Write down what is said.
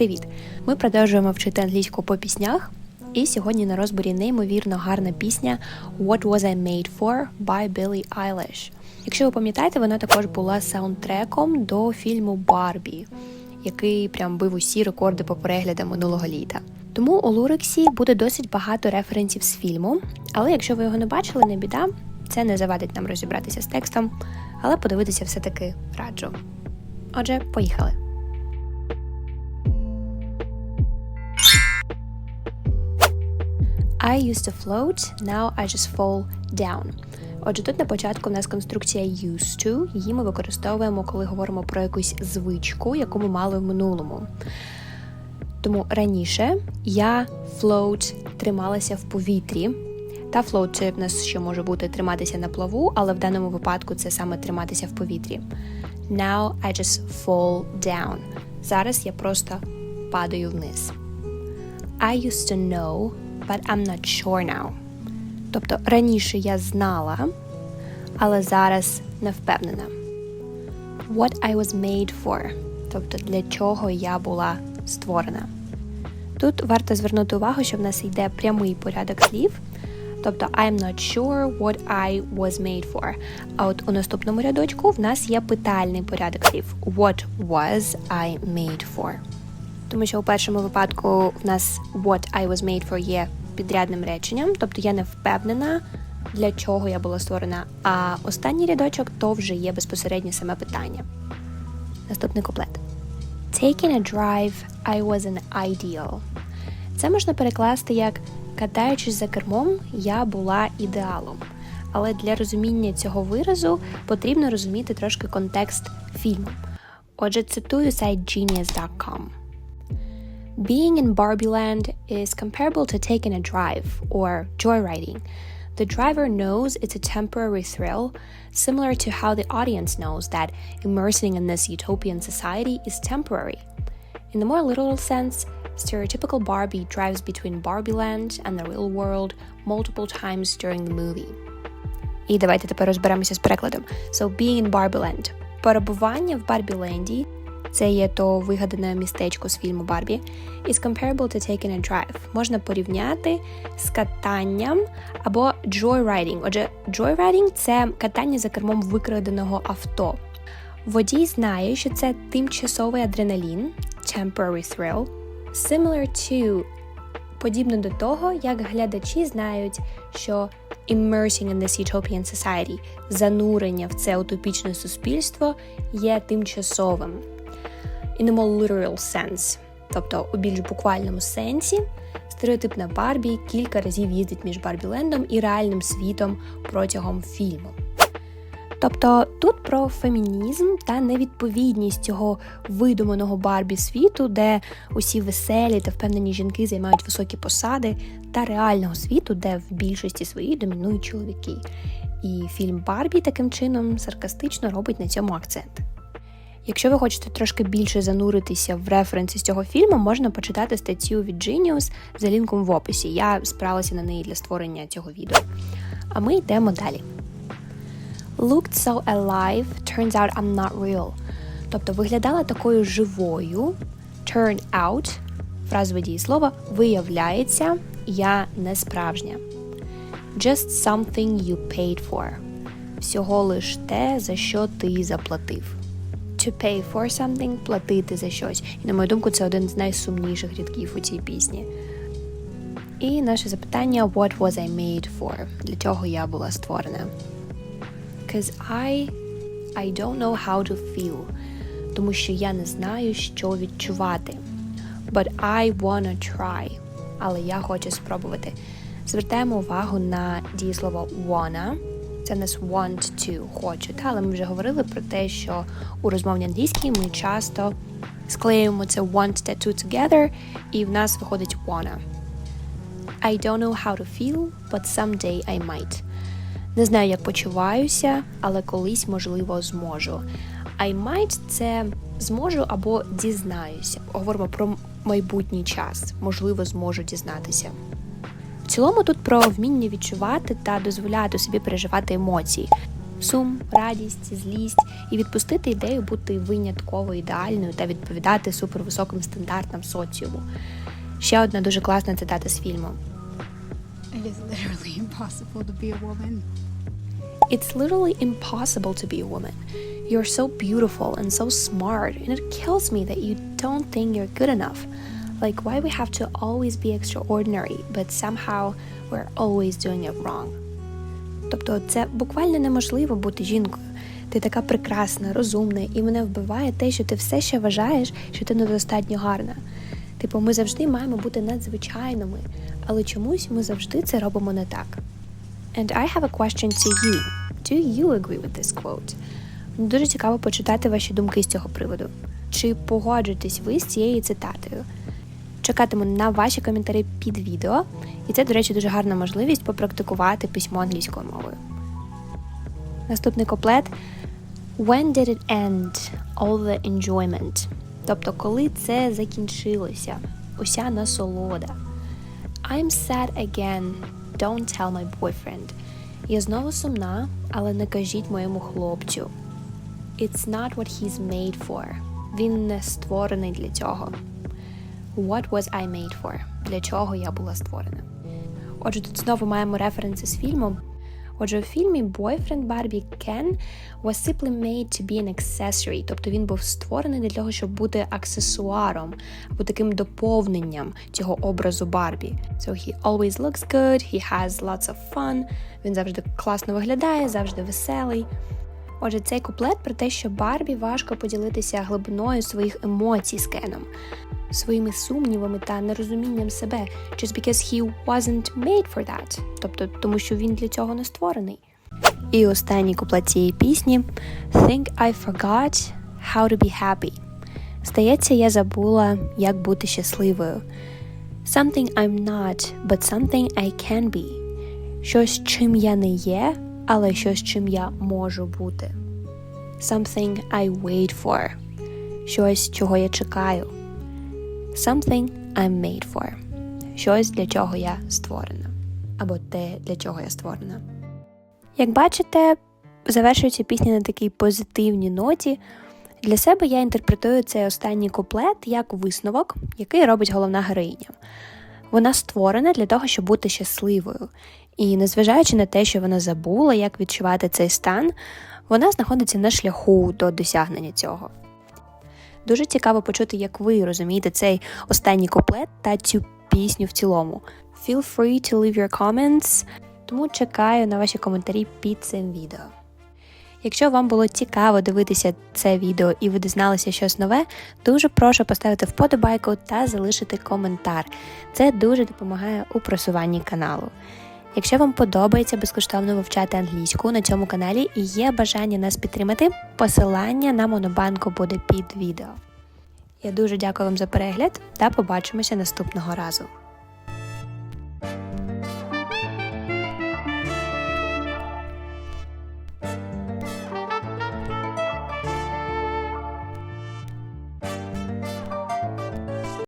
Привіт! Ми продовжуємо вчити англійську по піснях. І сьогодні на розборі неймовірно гарна пісня What Was I Made For by Billie Eilish. Якщо ви пам'ятаєте, вона також була саундтреком до фільму Барбі, який прям бив усі рекорди по переглядам минулого літа. Тому у Лурексі буде досить багато референсів з фільму, але якщо ви його не бачили, не біда, це не завадить нам розібратися з текстом, але подивитися все-таки раджу. Отже, поїхали. I used to float, now I just fall down. Отже, тут на початку в нас конструкція used to. Її ми використовуємо, коли говоримо про якусь звичку, яку ми мали в минулому. Тому раніше я float трималася в повітрі. Та float це в нас ще може бути триматися на плаву, але в даному випадку це саме триматися в повітрі. Now I just fall down. Зараз я просто падаю вниз. I used to know, but I'm not sure now. Тобто раніше я знала, але зараз не впевнена. What I was made for. Тобто для чого я була створена. Тут варто звернути увагу, що в нас йде прямий порядок слів. Тобто I'm not sure what I was made for. А от у наступному рядочку в нас є питальний порядок слів. What was I made for? Тому що у першому випадку в нас what I was made for є підрядним реченням, тобто я не впевнена, для чого я була створена. А останній рядочок то вже є безпосередньо саме питання. Наступний куплет. Taking a drive, I was an ideal. Це можна перекласти як катаючись за кермом, я була ідеалом. Але для розуміння цього виразу потрібно розуміти трошки контекст фільму. Отже, цитую сайт genius.com. Being in Barbieland is comparable to taking a drive or joyriding. The driver knows it's a temporary thrill, similar to how the audience knows that immersing in this utopian society is temporary. In the more literal sense, stereotypical Barbie drives between Barbieland and the real world multiple times during the movie. І давайте тепер розберемося з перекладом. So, being in Barbieland. Перебування в Барбіленді це є то вигадане містечко з фільму Барбі, is comparable to taking a drive. Можна порівняти з катанням або joyriding. Отже, joyriding – це катання за кермом викраденого авто. Водій знає, що це тимчасовий адреналін, temporary thrill, similar to подібно до того, як глядачі знають, що immersing in this utopian society, занурення в це утопічне суспільство є тимчасовим. In a more literal sense, тобто у більш буквальному сенсі, стереотипна Барбі кілька разів їздить між Барбілендом і реальним світом протягом фільму. Тобто тут про фемінізм та невідповідність цього видуманого Барбі світу, де усі веселі та впевнені жінки займають високі посади, та реального світу, де в більшості своїй домінують чоловіки. І фільм Барбі таким чином саркастично робить на цьому акцент. Якщо ви хочете трошки більше зануритися в референси з цього фільму, можна почитати статтю від Genius за лінком в описі. Я спиралася на неї для створення цього відео. А ми йдемо далі. Looked so alive, turns out I'm not real. Тобто виглядала такою живою. Turn out, фразове дієслово, виявляється, я не справжня. Just something you paid for. Всього лиш те, за що ти заплатив. To pay for something – платити за щось. І, на мою думку, це один з найсумніших рядків у цій пісні. І наше запитання What was I made for? Для чого я була створена? Cause I I don't know how to feel. Тому що я не знаю, що відчувати. But I wanna try. Але я хочу спробувати. Звертаємо увагу на дієслово wanna. Це нас want to, хочу. Та, але ми вже говорили про те, що у розмовній англійській ми часто склеюємо це want та to together, і в нас виходить wanna. I don't know how to feel, but someday I might. Не знаю, як почуваюся, але колись, можливо, зможу. I might – це зможу або дізнаюся. Говоримо про майбутній час. Можливо, зможу дізнатися. В цілому тут про вміння відчувати та дозволяти собі переживати емоції. сум, радість, злість і відпустити ідею бути винятково ідеальною та відповідати супервисоким стандартам соціуму. Ще одна дуже класна цитата з фільму. It is literally impossible to be a woman. It's literally impossible to be a woman. You're so beautiful and so smart, and it kills me that you don't think you're good enough. Like, why we have to always be extraordinary, but somehow we're always doing it wrong. Тобто, це буквально неможливо бути жінкою. Ти така прекрасна, розумна, і мене вбиває те, що ти все ще вважаєш, що ти недостатньо гарна. Типу, ми завжди маємо бути надзвичайними, але чомусь ми завжди це робимо не так. And I have a question to you. Do you agree with this quote? Дуже цікаво почитати ваші думки з цього приводу. Чи погоджуєтесь ви з цією цитатою? Чекатиму на ваші коментарі під відео, і це, до речі, дуже гарна можливість попрактикувати письмо англійською мовою. Наступний куплет When did it end all the enjoyment? Тобто, коли це закінчилося, уся насолода. I'm sad again. Don't tell my boyfriend. Я знову сумна, але не кажіть моєму хлопцю. It's not what he's made for. Він не створений для цього. What was I made for? Для чого я була створена? Отже, тут знову маємо референси з фільму. Отже, у фільмі бойфренд Барбі Кен was simply made to be an accessory, тобто він був створений для того, щоб бути аксесуаром або таким доповненням цього образу Барбі. So he always looks good, he has lots of fun, він завжди класно виглядає, завжди веселий. Отже, цей куплет про те, що Барбі важко поділитися глибиною своїх емоцій з Кеном, своїми сумнівами та нерозумінням себе, just because he wasn't made for that, тобто тому, що він для цього не створений. І останній куплет цієї пісні Think I forgot how to be happy. Здається, я забула, як бути щасливою. Something I'm not, but something I can be. Щось, чим я не є, але щось, чим я можу бути. Something I wait for. Щось, чого я чекаю. Something I'm made for. Щось, для чого я створена. Або те, для чого я створена. Як бачите, завершується пісня на такій позитивній ноті. Для себе я інтерпретую цей останній куплет як висновок, який робить головна героїня. Вона створена для того, щоб бути щасливою. І незважаючи на те, що вона забула, як відчувати цей стан, вона знаходиться на шляху до досягнення цього. Дуже цікаво почути, як ви розумієте цей останній куплет та цю пісню в цілому. Feel free to leave your comments, тому чекаю на ваші коментарі під цим відео. Якщо вам було цікаво дивитися це відео і ви дізналися щось нове, дуже прошу поставити вподобайку та залишити коментар. Це дуже допомагає у просуванні каналу. Якщо вам подобається безкоштовно вивчати англійську на цьому каналі і є бажання нас підтримати, посилання на монобанку буде під відео. Я дуже дякую вам за перегляд та побачимося наступного разу.